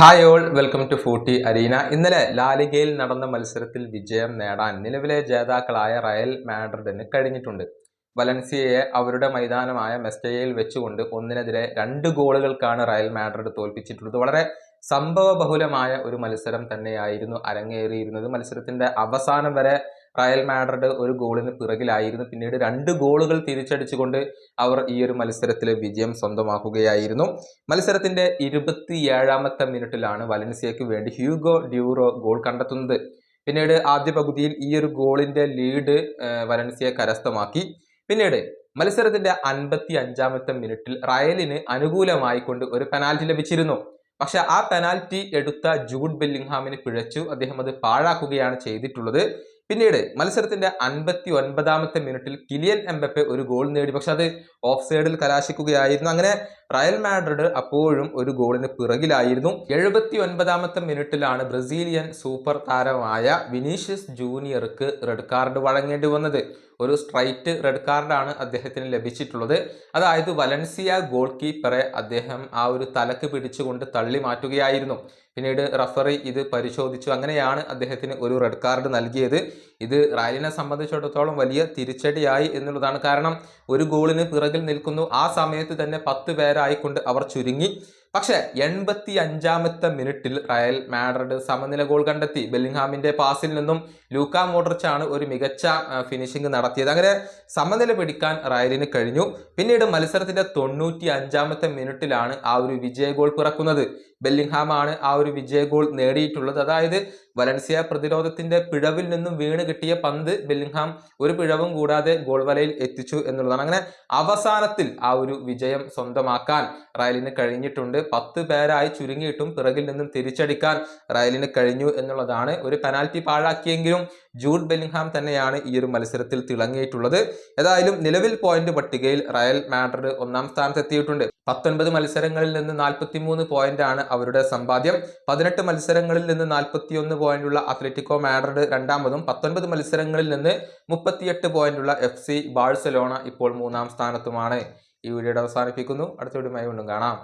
Hi all welcome to footy arena ഇന്നലെ ലാലിഗയിൽ നടന്ന മത്സരത്തിൽ വിജയം നേടാൻ നിലവിലെ ജേതാക്കളായ റയൽ മാഡ്രിഡിന് കഴിഞ്ഞിട്ടുണ്ട്. വലൻസിയയെ അവരുടെ മൈതാനമായ മെസ്റ്റയിൽ വെച്ചുകൊണ്ട് ഒന്നിനെതിരെ രണ്ട് ഗോളുകൾക്കാണ് റയൽ മാഡ്രിഡ് തോൽപ്പിച്ചിട്ടുള്ളത്. വളരെ സംഭവബഹുലമായ ഒരു മത്സരം തന്നെയായിരുന്നു അരങ്ങേറിയിരുന്നത്. മത്സരത്തിന്റെ അവസാനം വരെ റയൽ മാഡ്രിഡ് ഒരു ഗോളിന് പിറകിലായിരുന്നു. പിന്നീട് രണ്ട് ഗോളുകൾ തിരിച്ചടിച്ചുകൊണ്ട് അവർ ഈ ഒരു മത്സരത്തിൽ വിജയം സ്വന്തമാക്കുകയായിരുന്നു. മത്സരത്തിന്റെ ഇരുപത്തിയേഴാമത്തെ മിനിറ്റിലാണ് വലൻസിയയ്ക്ക് വേണ്ടി ഹ്യൂഗോ ഡ്യൂറോ ഗോൾ കണ്ടെത്തുന്നത്. പിന്നീട് ആദ്യ പകുതിയിൽ ഈ ഒരു ഗോളിന്റെ ലീഡ് വലൻസിയ കരസ്ഥമാക്കി. പിന്നീട് മത്സരത്തിന്റെ അൻപത്തി അഞ്ചാമത്തെ മിനിറ്റിൽ റയലിന് അനുകൂലമായി കൊണ്ട് ഒരു പെനാൽറ്റി ലഭിച്ചിരുന്നു. പക്ഷെ ആ പെനാൽറ്റി എടുത്ത ജൂഡ് ബെല്ലിംഗ്ഹാമിന് പിഴച്ചു. അദ്ദേഹം അത് പാഴാക്കുകയാണ് ചെയ്തിട്ടുള്ളത്. പിന്നീട് മത്സരത്തിന്റെ അൻപത്തി ഒൻപതാമത്തെ മിനിറ്റിൽ കിലിയൻ എംബപ്പെ ഒരു ഗോൾ നേടി. പക്ഷെ അത് ഓഫ് സൈഡിൽ കലാശിക്കുകയായിരുന്നു. അങ്ങനെ റയൽ മാഡ്രിഡ് അപ്പോഴും ഒരു ഗോളിന് പിറകിലായിരുന്നു. എഴുപത്തി ഒൻപതാമത്തെ മിനിറ്റിലാണ് ബ്രസീലിയൻ സൂപ്പർ താരമായ വിനീഷ്യസ് ജൂനിയർക്ക് റെഡ് കാർഡ് വഴങ്ങേണ്ടി വന്നത്. ഒരു സ്ട്രൈറ്റ് റെഡ് കാർഡാണ് അദ്ദേഹത്തിന് ലഭിച്ചിട്ടുള്ളത്. അതായത് വലൻസിയ ഗോൾ കീപ്പറെ അദ്ദേഹം ആ ഒരു തലക്ക് പിടിച്ചുകൊണ്ട് തള്ളി മാറ്റുകയായിരുന്നു. പിന്നീട് റഫറി ഇത് പരിശോധിച്ചു. അങ്ങനെയാണ് അദ്ദേഹത്തിന് ഒരു റെഡ് കാർഡ് നൽകിയത്. ഇത് റാലിനെ സംബന്ധിച്ചിടത്തോളം വലിയ തിരിച്ചടിയായി എന്നുള്ളതാണ് കാരണം ഒരു ഗോളിന് പിറകിൽ നിൽക്കുന്നു. ആ സമയത്ത് തന്നെ പത്ത് പേരായിക്കൊണ്ട് അവർ ചുരുങ്ങി. പക്ഷേ എൺപത്തി അഞ്ചാമത്തെ മിനിറ്റിൽ റയൽ മാഡ്രിഡ് സമനില ഗോൾ കണ്ടെത്തി. ബെല്ലിംഗ്ഹാമിന്റെ പാസിൽ നിന്നും ലൂക്ക മോഡ്രിച്ചാണ് ഒരു മികച്ച ഫിനിഷിംഗ് നടത്തിയത്. അങ്ങനെ സമനില പിടിക്കാൻ റയലിന് കഴിഞ്ഞു. പിന്നീട് മത്സരത്തിന്റെ തൊണ്ണൂറ്റി അഞ്ചാമത്തെ മിനിറ്റിലാണ് ആ ഒരു വിജയ ഗോൾ പിറക്കുന്നത്. ബെല്ലിംഗ്ഹാം ആണ് ആ ഒരു വിജയ ഗോൾ നേടിയിട്ടുള്ളത്. അതായത് വലൻസിയ പ്രതിരോധത്തിന്റെ പിഴവിൽ നിന്നും വീണ് കിട്ടിയ പന്ത് ബെല്ലിംഗ്ഹാം ഒരു പിഴവും കൂടാതെ ഗോൾ വലയിൽ എത്തിച്ചു എന്നുള്ളതാണ്. അങ്ങനെ അവസാനത്തിൽ ആ ഒരു വിജയം സ്വന്തമാക്കാൻ റയലിന് കഴിഞ്ഞിട്ടുണ്ട്. പത്ത് പേരായി ചുരുങ്ങിയിട്ടും പിറകിൽ നിന്നും തിരിച്ചടിക്കാൻ റയലിന് കഴിഞ്ഞു എന്നുള്ളതാണ് ഒരു പെനാൽറ്റി പാഴാക്കിയെങ്കിലും ജൂഡ് ബെല്ലിംഗ്ഹാം തന്നെയാണ് ഈ ഒരു മത്സരത്തിൽ തിളങ്ങിയിട്ടുള്ളത്. ഏതായാലും നിലവിൽ പോയിന്റ് പട്ടികയിൽ റയൽ മാഡ്രിഡ് ഒന്നാം സ്ഥാനത്തെത്തിയിട്ടുണ്ട്. പത്തൊൻപത് മത്സരങ്ങളിൽ നിന്ന് നാൽപ്പത്തിമൂന്ന് പോയിന്റ് ആണ് അവരുടെ സമ്പാദ്യം. പതിനെട്ട് മത്സരങ്ങളിൽ നിന്ന് നാൽപ്പത്തിയൊന്ന് പോയിന്റുള്ള അത്ലറ്റിക്കോ മാഡ്രിഡ് രണ്ടാമതും പത്തൊൻപത് മത്സരങ്ങളിൽ നിന്ന് മുപ്പത്തിയെട്ട് പോയിന്റുള്ള എഫ് സി ബാഴ്സലോണ ഇപ്പോൾ മൂന്നാം സ്ഥാനത്തുമാണ്. ഈ വീഡിയോയുടെ അവസാനിപ്പിക്കുന്നു. അടുത്ത വീഡിയോ വീണ്ടും കാണാം.